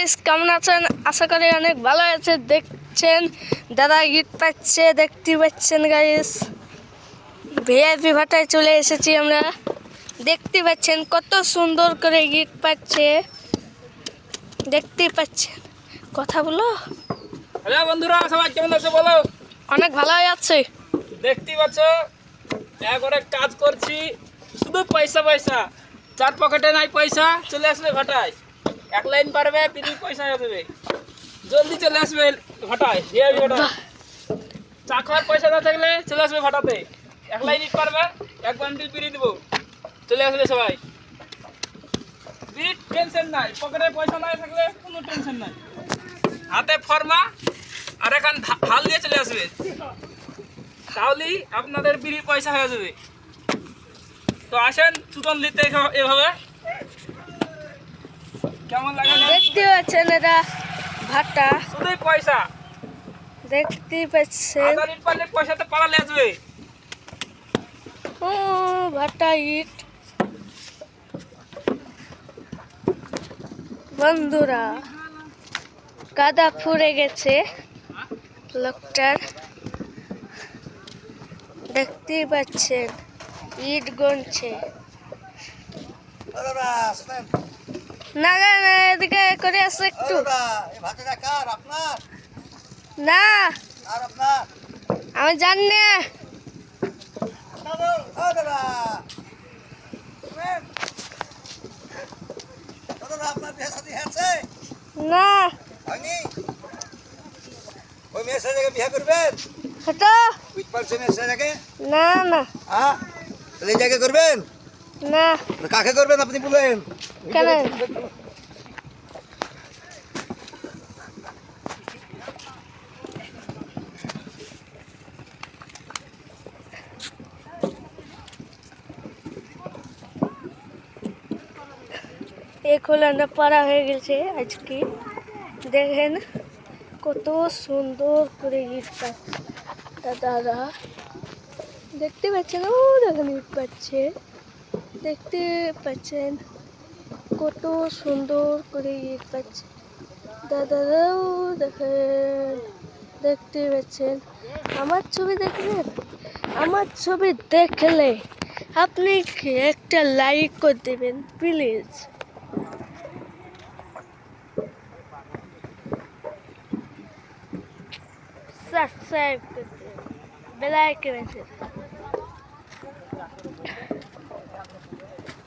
Guys কেমন আছেন? আশা করি অনেক ভালো আছে। দেখছেন? দাদা ইট পাচ্ছে দেখতে পাচ্ছেন গাইস ভিআইপি ভাটায় চলে এসেছি আমরা। দেখতে পাচ্ছেন কত সুন্দর করে ইট পাচ্ছে। দেখতে পাচ্ছেন। কথা বলো। হ্যালো বন্ধুরা সবাই কেমন আছে বলো? অনেক ভালো আছে। দেখতে পাচ্ছ? একবারে কাজ করছি। শুধু পয়সা পয়সা। চার পকেটে নাই পয়সা চলে আসবে ভাটায়। এক লাইন পারবে বিনি পয়সা দেবে জলদি চলে আসবে ভাটায় ভিআইপি ভাটায়। চা খাওয়ার পয়সা না থাকলে চলে আসবে ভাটাতে। এক লাইন ইট পারবে, এক বান্ডিল বিড়ি দেবো। চলে আসবে সবাই। বিট টেনশন নাই, পকেটে পয়সা নাই থাকলে কোনো টেনশন নাই। হাতে ফর্মা, আর এখন হাল দিয়ে চলে আসবে। তাহলেই আপনাদের বিড়ির পয়সা হয়ে যাবে। তো আসেন নিতে এখ- এভাবে? দেখতে পাচ্ছেন এটা ভাটা। শুধুই পয়সা। দেখতে পাচ্ছেন আসবে ও ভাটা ইট। বন্ধুরা কাদা ফুরে গেছে লোকটার। দেখতেই পাচ্ছেন ইট গনছে। না এদিকে করে আসে একটু। না। আমি জানি না। না। ওই মেয়ের সাথে বিয়ে করবেন? মেয়ের সাথে না না। হ্যাঁ? তাহলে এই জায়গায় করবেন? না। না কাকে করবেন আপনি বলেন? কেন? এক হলান্ডা পাড়া হয়ে গেছে আজকে। দেখেন কত সুন্দর করে ইট পাচ্ছে দাদা, দেখতে পাচ্ছেন? ও, দেখেন ইট পাচ্ছে। দেখতে পাচ্ছেন? কত সুন্দর করে ইট পাচ্ছে দাদারাও দেখেন, দেখতে পাচ্ছেন আমার ছবি দেখলেন? আমার ছবি দেখলে আপনি একটা লাইক করে দেবেন প্লিজ সাবস্ক্রাইব করতে বেল আইকন আছে হুম,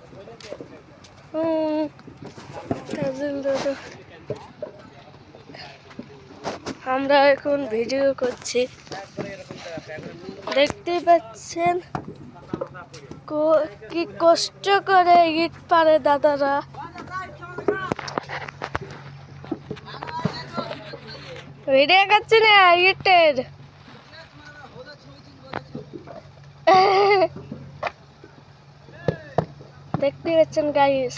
তাজিল দাদা। আমরা এখন ভিডিও করছি। দেখতে পাচ্ছেন কো- কষ্ট করে ইট পারে দাদারা। ভিডিও করছি না ইটের? দেখতে পাচ্ছেন গাইস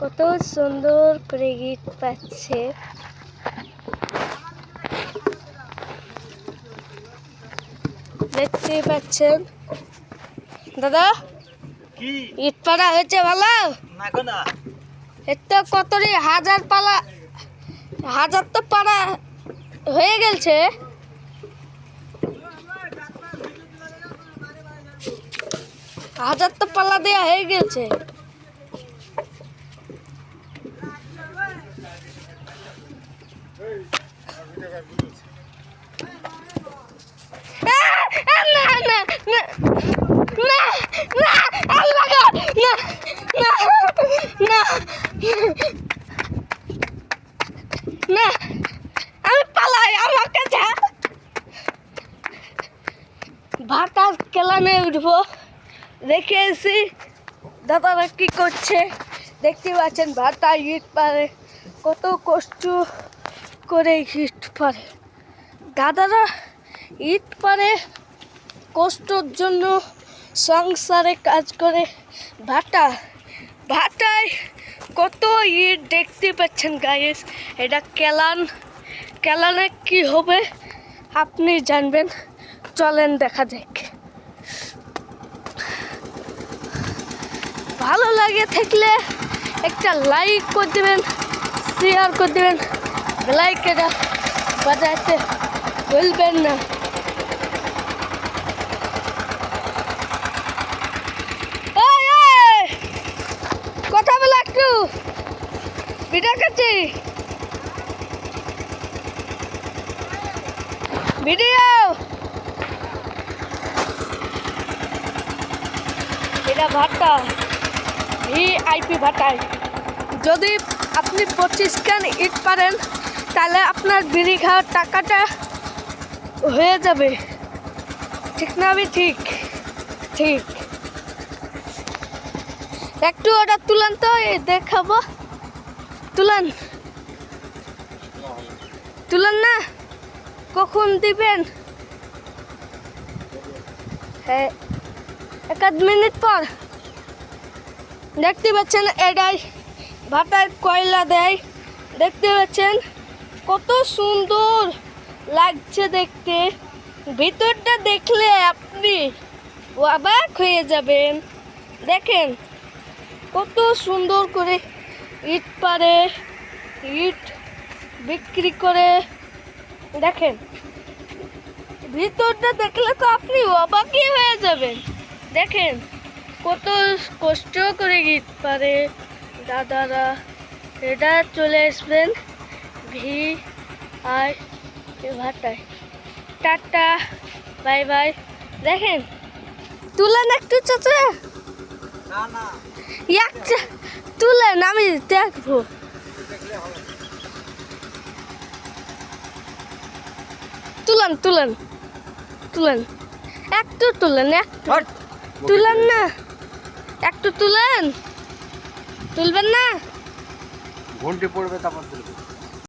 কত সুন্দর করে ইট পাচ্ছে। দেখতে পাচ্ছেন। দাদা কি? ইট পাড়া হয়েছে ভালো? না কতরি হাজার পালা হাজার তো পাড়া হয়ে গেছে হাজার তো পাল্লা দেওয়া হয়ে গেছে। না আমি পালাই যা ভাতার কেলানে উঠবো। দেখে এসি দাদারা কি করছে? দেখতে পাচ্ছেন ভাতা ইট পারে, কত কষ্ট করে ইট পারে। দাদারা ইট পারে, কষ্টর জন্য সংসারে কাজ করে। ভাটা, ভাটায় কত ইট দেখতে পাচ্ছেন গাইস এটা কেলান, কেলানে কি হবে আপনি জানবেন। চলেন দেখা যাক। ভালো লাগে থাকলে একটা লাইক করে দেবেন শেয়ার করে দেবেন। লাইক লাইকেরা বাজাতে ভুলবেন না। কথা বলা একটু। ভিডিও এটা ভাট্টা ভিআইপি ভাটায় যদি আপনি পঁচিশ ক্যান ইট পারেন, তাহলে আপনার বিড়ি খাওয়ার টাকাটা হয়ে যাবে। ঠিক না আমি ঠিক? ঠিক। একটু ওটা তুলেন তো দেখাবো। তুলেন। তুলেন না? কখন দিবেন? হ্যাঁ এক আধ মিনিট পর। দেখতে পাচ্ছেন এটাই ভাটার কয়লা দেয়। দেখতে পাচ্ছেন কত সুন্দর লাগছে দেখতে। ভিতরটা দেখলে আপনি অবাক হয়ে যাবেন। দেখেন কত সুন্দর করে ইট পারে ইট বিক্রি করে। দেখেন ভিতরটা দেখলে তো আপনি অবাকই হয়ে যাবেন। দেখেন কত কষ্ট করে গীত পারে। দাদারা এটা চলে আসবেন ভি আর ভাটায়। Tata bye bye. দেখেন তুলেন একটু চাচা। না না। একটা তুলেন আমি দেখব। তুলেন তুলেন তুলেন। একটু তুলেন একটু। তুলেন না। একটু তুলেন। তুলবেন না? ঘন্টি পড়বে তারপর তুলবে